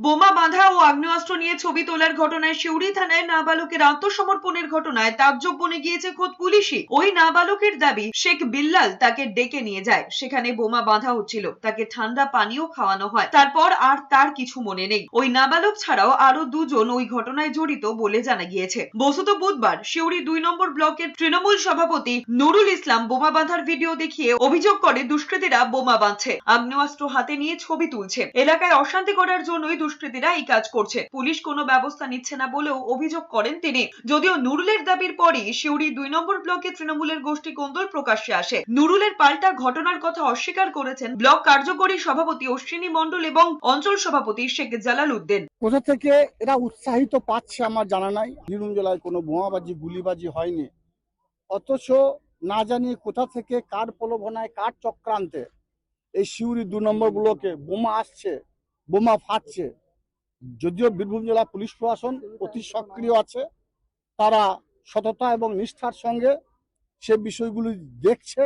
বোমা বাঁধা ও আগ্নেয়াস্ত্র নিয়ে ছবি তোলার ঘটনায় শিউরি থানায় নাবালকের আত্মসমর্পণের ঘটনায় তাজ্জব বনে গিয়েছে খোদ পুলিশই। ওই নাবালকের দাবি, শেখ বিল্লাল তাকে ডেকে নিয়ে যায়। সেখানে বোমা বাঁধা হচ্ছিল। তাকে ঠান্ডা পানীয় খাওয়ানো হয়। তারপর আর তার কিছু মনে নেই। ওই নাবালক ছাড়াও আরও দুজন ওই ঘটনায় জড়িত বলে জানা গিয়েছে। বসত বুধবার শিউরি দুই নম্বর ব্লকের তৃণমূল সভাপতি নুরুল ইসলাম বোমা বাঁধার ভিডিও দেখিয়ে অভিযোগ করে দুষ্কৃতীরা বোমা বাঁধছে। আগ্নেয়াস্ত্র হাতে নিয়ে ছবি তুলছে। এলাকায় অশান্তি করার জন্যই দুষ্কৃতীরা এই কাজ করছে। পুলিশ কোনো ব্যবস্থা নিচ্ছে না বলেও অভিযোগ করেন তিনি। যদিও নুরুলের দাবির পরই শিউরি দুই নম্বর ব্লকে তৃণমূলের গোষ্ঠী কোন্দল প্রকাশ্যে আসে। নুরুলের পাল্টা ঘটনার কথা অস্বীকার করেছেন ব্লক কার্যকরী সভাপতি অশ্বিনী মণ্ডল এবং অঞ্চল সভাপতি শেখ জালাল উদ্দিন। কোথা থেকে এরা উৎসাহিত পাচ্ছে আমার জানা নাই। বীরভূম জেলায় কোনো বোমাবাজি, গুলিবাজি হয়নি। অথচ না জানি কোথা থেকে কার প্রলোভনায়, কার চক্রান্তে এই শিউরি দু নম্বর ব্লকে বোমা আসছে। বোমা ফাটছে। যদিও বীরভূম জেলা পুলিশ প্রশাসন অতি সক্রিয় আছে, তারা সততা এবং নিষ্ঠার সঙ্গে সে বিষয়গুলি দেখছে।